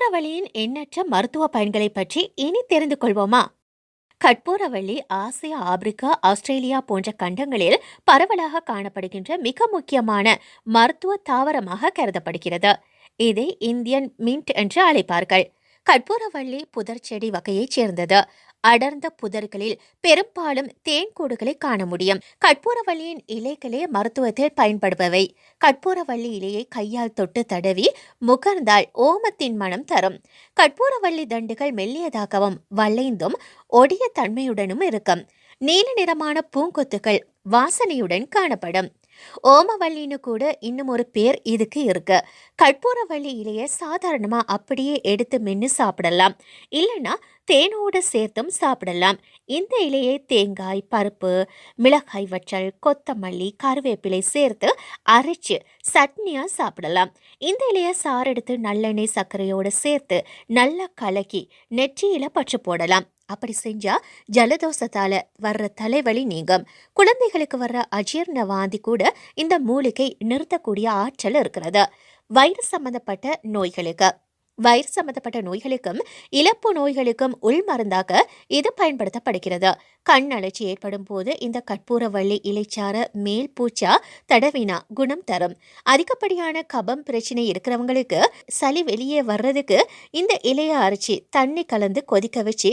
கற்பூரவள்ளியின் எண்ணற்ற மருத்துவ பயன்களை பற்றி இனி தெரிந்து கொள்வோமா? கற்பூரவள்ளி ஆசியா ஆப்பிரிக்கா ஆஸ்திரேலியா போன்ற கண்டங்களில் பரவலாக காணப்படுகின்ற மிக முக்கியமான மருத்துவ தாவரமாக கருதப்படுகிறது. இதை இந்தியன் மின்ட் என்று அழைப்பார்கள். கற்பூரவள்ளி புதர் செடி வகையைச் சேர்ந்தது. அடர்ந்த புதர்களில் பெரும்பாலும் தேன்கூடுகளை காண முடியும். கற்பூரவள்ளியின் இலைகளே மருத்துவத்தில் பயன்படுபவை. கற்பூரவள்ளி இலையை கையால் தொட்டு தடவி முகர்ந்தால் ஓமத்தின் மனம் தரும். கற்பூரவள்ளி தண்டுகள் மெல்லியதாகவும் வளைந்தும் ஒடிய தன்மையுடனும் இருக்கும். நீல நிறமான பூங்கொத்துகள் வாசனையுடன் காணப்படும். ஓமவல்லின்னு கூட இன்னும் ஒரு பேர் இதுக்கு இருக்கு. கற்பூரவள்ளி இலையை சாதாரணமாக அப்படியே எடுத்து மென்று சாப்பிடலாம். இல்லைன்னா தேனோடு சேர்த்தும் சாப்பிடலாம். இந்த இலையை தேங்காய் பருப்பு மிளகாய் வற்றல் கொத்தமல்லி கருவேப்பிலை சேர்த்து அரைச்சு சட்னியாக சாப்பிடலாம். இந்த இலையை சாறு எடுத்து நல்லெண்ணெய் சர்க்கரையோடு சேர்த்து நல்லா கலக்கி நெற்றியில பற்று போடலாம். அப்படி செஞ்சா ஜலதோஷத்தால வர்ற தலைவலி நீங்கும். குழந்தைகளுக்கு வர்ற அஜீர்ண வாந்தி கூட இந்த மூலிகை நிறுத்தக்கூடிய ஆற்றல் இருக்கிறது. வயிறு சம்பந்தப்பட்ட நோய்களுக்கு. வயிறு சம்பந்தப்பட்ட நோய்களுக்கும் இழப்பு நோய்களுக்கும் உள் மருந்தாக இது பயன்படுத்தப்படுகிறது. கண் அழற்சி ஏற்படும் போது இந்த கற்பூரவள்ளி இலைச்சார மேல் பூச்சா தடவினா குணம் தரும். அதிகப்படியான கபம் பிரச்சனை இருக்கிறவங்களுக்கு சளி வெளியே வர்றதுக்கு இந்த இலையை அரைச்சி தண்ணி கலந்து கொதிக்க வச்சு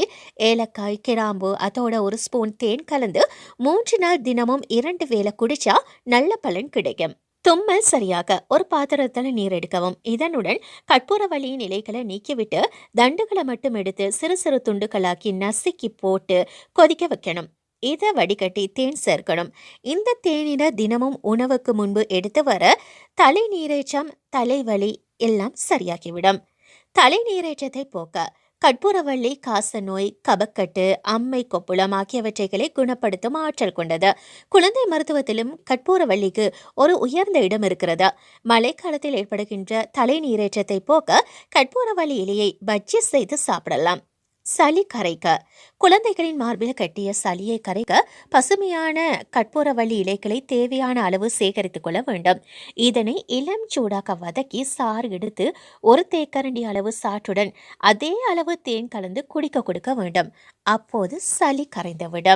ஏலக்காய் கிராம்பு அதோட ஒரு ஸ்பூன் தேன் கலந்து மூன்று நாள் தினமும் இரண்டு வேளை குடிச்சா நல்ல பலன் கிடைக்கும். தும்மல் சரியாக ஒரு பாத்திரத்தில் நீர் எடுக்கவும். இதனுடன் கற்பூரவழியின் இலைகளை நீக்கிவிட்டு தண்டுகளை மட்டும் எடுத்து சிறு சிறு துண்டுகளாக்கி நசுக்கி போட்டு கொதிக்க வைக்கணும். இதை வடிகட்டி தேன் சேர்க்கணும். இந்த தேனினை தினமும் உணவுக்கு முன்பு எடுத்து வர தலை நீரேற்றம் தலைவலி எல்லாம் சரியாகிவிடும். தலை நீரேற்றத்தை போக்க கற்பூரவள்ளி காச நோய் கபக்கட்டு அம்மை கொப்புளம் ஆகியவற்றைகளை குணப்படுத்தும் ஆற்றல் கொண்டது. குழந்தை மருத்துவத்திலும் கற்பூரவள்ளிக்கு ஒரு உயர்ந்த இடம் இருக்கிறது. மழைக்காலத்தில் ஏற்படுகின்ற தலை நீரேற்றத்தை போக்க கற்பூரவள்ளி இலையை பஜ்ஜி செய்து சாப்பிடலாம். சளி கரைக்க. குழந்தைகளின் மார்பில் கட்டிய சளியை கரைக்க பசுமையான கற்பூரவள்ளி இலைகளை தேவையான அளவு சேகரித்துக் கொள்ள வேண்டும். இதனை இளம் சூடாக வதக்கி சாறு எடுத்து ஒரு தேக்கரண்டி அளவு சாற்றுடன் அதே அளவு தேன் கலந்து குடிக்க கொடுக்க வேண்டும். அப்போது சளி கரைந்துவிடும்.